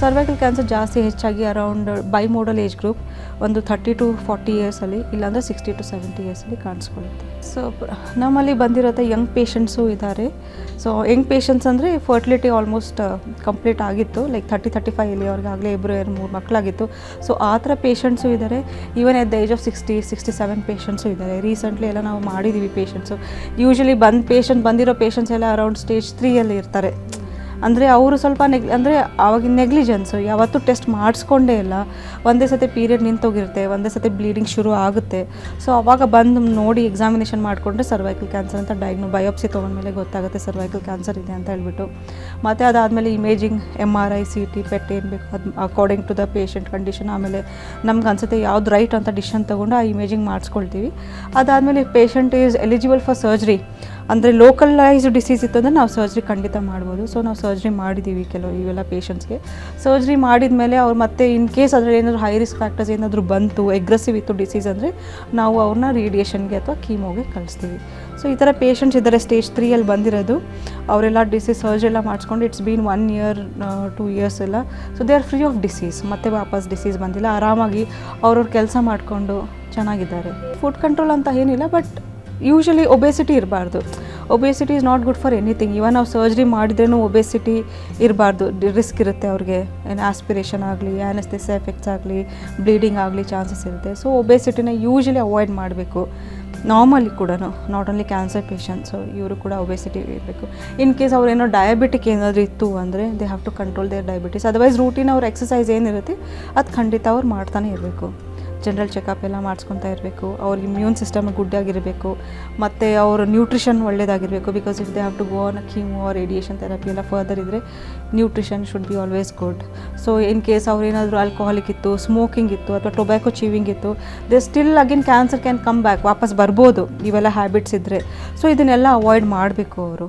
Cervical cancer ಜಾಸ್ತಿ ಹೆಚ್ಚಾಗಿ around by modal age group ಒಂದು ಥರ್ಟಿ ಟು ಫಾರ್ಟಿ ಇಯರ್ಸಲ್ಲಿ ಇಲ್ಲಾಂದರೆ ಸಿಕ್ಸ್ಟಿ ಟು ಸೆವೆಂಟಿ ಇಯರ್ಸಲ್ಲಿ ಕಾಣಿಸ್ಕೊಳ್ಳುತ್ತೆ. ಸೊ ನಮ್ಮಲ್ಲಿ ಬಂದಿರೋದ ಯಂಗ್ ಪೇಷಂಟ್ಸು ಇದ್ದಾರೆ ಸೊ ಯಂಗ್ ಪೇಷಂಟ್ಸ್ ಅಂದರೆ ಫರ್ಟಿಲಿಟಿ ಆಲ್ಮೋಸ್ಟ್ ಕಂಪ್ಲೀಟ್ ಆಗಿತ್ತು. ಲೈಕ್ ಥರ್ಟಿ ತರ್ಟಿ ಫೈವ್ ಅವ್ರಿಗಾಗಲೇ ಇಬ್ಬರು ಎರಡು ಮೂರು ಮಕ್ಕಳಾಗಿತ್ತು ಸೊ ಆ ಥರ ಪೇಷಂಟ್ಸು ಇದ್ದಾರೆ even at the age of sixty sixty seven patients ಇದ್ದಾರೆ ರೀಸೆಂಟ್ಲಿ ಎಲ್ಲ ನಾವು ಮಾಡಿದ್ದೀವಿ ಪೇಷಂಟ್ಸು ಯೂಶಲಿ ಬಂದು ಪೇಷಂಟ್ ಬಂದಿರೋ ಪೇಷಂಟ್ಸ್ ಎಲ್ಲ ಅರೌಂಡ್ ಸ್ಟೇಜ್ ತ್ರೀಯಲ್ಲಿ ಇರ್ತಾರೆ. ಅಂದರೆ ಅವರು ಸ್ವಲ್ಪ ನೆಗ್, ಅಂದರೆ ಆವಾಗಿನ ನೆಗ್ಲಿಜೆನ್ಸು ಯಾವತ್ತೂ ಟೆಸ್ಟ್ ಮಾಡಿಸ್ಕೊಂಡೇ ಇಲ್ಲ. ಒಂದೇ ಸತಿ ಪೀರಿಯಡ್ ನಿಂತೋಗಿರುತ್ತೆ, ಒಂದೇ ಸತಿ ಬ್ಲೀಡಿಂಗ್ ಶುರು ಆಗುತ್ತೆ. ಸೊ ಅವಾಗ ಬಂದು ನೋಡಿ ಎಕ್ಸಾಮಿನೇಷನ್ ಮಾಡಿಕೊಂಡ್ರೆ ಸರ್ವೈಕಲ್ ಕ್ಯಾನ್ಸರ್ ಅಂತ ಡೈಗ್ನೋ ಬಯೋಪ್ಸಿ ತೊಗೊಂಡ್ಮೇಲೆ ಗೊತ್ತಾಗುತ್ತೆ ಸರ್ವೈಕಲ್ ಕ್ಯಾನ್ಸರ್ ಇದೆ ಅಂತ ಹೇಳ್ಬಿಟ್ಟು. ಮತ್ತು ಅದಾದಮೇಲೆ imaging M R I C T PET ಏನು ಬೇಕು ಅದು according to the patient condition ಆಮೇಲೆ ನಮ್ಗೆ ಅನ್ಸುತ್ತೆ ಯಾವ್ದು ರೈಟ್ ಅಂತ ಡಿಶನ್ ತೊಗೊಂಡು ಆ ಇಮೇಜಿಂಗ್ ಮಾಡಿಸ್ಕೊಳ್ತೀವಿ. ಅದಾದಮೇಲೆ patient is eligible for surgery ಅಂದರೆ ಲೋಕಲೈಸ್ಡ್ ಡಿಸೀಸ್ ಇತ್ತು ಅಂದರೆ ನಾವು ಸರ್ಜರಿ ಖಂಡಿತ ಮಾಡ್ಬೋದು. ಸೊ ನಾವು ಸರ್ಜರಿ ಮಾಡಿದ್ದೀವಿ ಕೆಲವು ಇವೆಲ್ಲ ಪೇಷಂಟ್ಸ್ಗೆ ಸರ್ಜರಿ ಮಾಡಿದ ಮೇಲೆ ಅವ್ರು ಮತ್ತೆ ಇನ್ ಕೇಸ್ ಅದರಲ್ಲಿ ಏನಾದರೂ ಹೈ ರಿಸ್ಕ್ ಫ್ಯಾಕ್ಟರ್ಸ್ ಏನಾದರೂ ಬಂತು ಎಗ್ರೆಸಿವ್ ಇತ್ತು ಡಿಸೀಸ್ ಅಂದರೆ ನಾವು ಅವ್ರನ್ನ ರೇಡಿಯೇಷನ್ಗೆ ಅಥವಾ ಕೀಮೋಗೆ ಕಳಿಸ್ತೀವಿ. ಸೊ ಈ ಥರ ಪೇಷಂಟ್ಸ್ ಇದ್ದಾರೆ ಸ್ಟೇಜ್ ತ್ರೀಯಲ್ಲಿ ಬಂದಿರೋದು. ಅವರೆಲ್ಲ ಡಿಸೀಸ್ ಸರ್ಜರಿ ಎಲ್ಲ ಮಾಡಿಸ್ಕೊಂಡು it's been one year two years ಎಲ್ಲ. So they are free of disease ಮತ್ತೆ ವಾಪಸ್ ಡಿಸೀಸ್ ಬಂದಿಲ್ಲ. ಆರಾಮಾಗಿ ಅವ್ರವ್ರ ಕೆಲಸ ಮಾಡಿಕೊಂಡು ಚೆನ್ನಾಗಿದ್ದಾರೆ. ಫುಡ್ ಕಂಟ್ರೋಲ್ ಅಂತ ಏನಿಲ್ಲ ಬಟ್ ಯೂಶಲಿ ಒಬೆಸಿಟಿ ಇರಬಾರ್ದು. Obesity is not good for anything even ನಾವು ಸರ್ಜರಿ ಮಾಡಿದ್ರೂ ಒಬೆಸಿಟಿ ಇರಬಾರ್ದು. ರಿಸ್ಕ್ ಇರುತ್ತೆ ಅವ್ರಿಗೆ. ಏನು ಆಸ್ಪಿರೇಷನ್ ಆಗಲಿ ಆ್ಯನೆಸ್ಥೆಸ್ ಎಫೆಕ್ಟ್ಸ್ ಆಗಲಿ ಬ್ಲೀಡಿಂಗ್ ಆಗಲಿ ಚಾನ್ಸಸ್ ಇರುತ್ತೆ. ಸೊ ಒಬೆಸಿಟಿನ ಯೂಶಲಿ ಅವಾಯ್ಡ್ ಮಾಡಬೇಕು. ನಾರ್ಮಲಿ ಕೂಡ ನಾಟ್ ಓನ್ಲಿ ಕ್ಯಾನ್ಸರ್ ಪೇಷಂಟ್ಸು ಇವರು ಕೂಡ ಒಬೆಸಿಟಿ ಇರಬೇಕು. ಇನ್ ಕೇಸ್ ಅವ್ರು ಏನೋ ಡಯಾಬಿಟಿಕ್ ಏನಾದರೂ ಇತ್ತು ಅಂದರೆ they have to control their diabetes otherwise routine ಅವ್ರ ಎಕ್ಸಸೈಸ್ ಏನಿರುತ್ತೆ, ಅದು ಖಂಡಿತ ಅವ್ರು ಮಾಡ್ತಾನೆ ಇರಬೇಕು. ಜನರಲ್ ಚೆಕಪ್ ಎಲ್ಲ ಮಾಡಿಸ್ಕೊತಾ ಇರಬೇಕು. ಅವ್ರ ಇಮ್ಯೂನ್ ಸಿಸ್ಟಮ್ ಗುಡ್ಡಾಗಿರಬೇಕು. ಮತ್ತು ಅವ್ರ nutrition ಒಳ್ಳೇದಾಗಿರಬೇಕು. Because if they have to go on chemo radiation therapy ಎಲ್ಲ ಫರ್ದರ್ ಇದ್ದರೆ nutrition should be always good so in case ಅವ್ರು ಏನಾದರೂ ಆಲ್ಕೋಹಾಲಿಕ್ ಇತ್ತು ಸ್ಮೋಕಿಂಗ್ ಇತ್ತು ಅಥವಾ ಟೊಬ್ಯಾಕೋ ಚೀವಿಂಗ್ ಇತ್ತು they still again cancer can come back ವಾಪಸ್ ಬರ್ಬೋದು. ಇವೆಲ್ಲ ಹ್ಯಾಬಿಟ್ಸ್ ಇದ್ದರೆ ಸೊ ಇದನ್ನೆಲ್ಲ ಅವಾಯ್ಡ್ ಮಾಡಬೇಕು ಅವರು.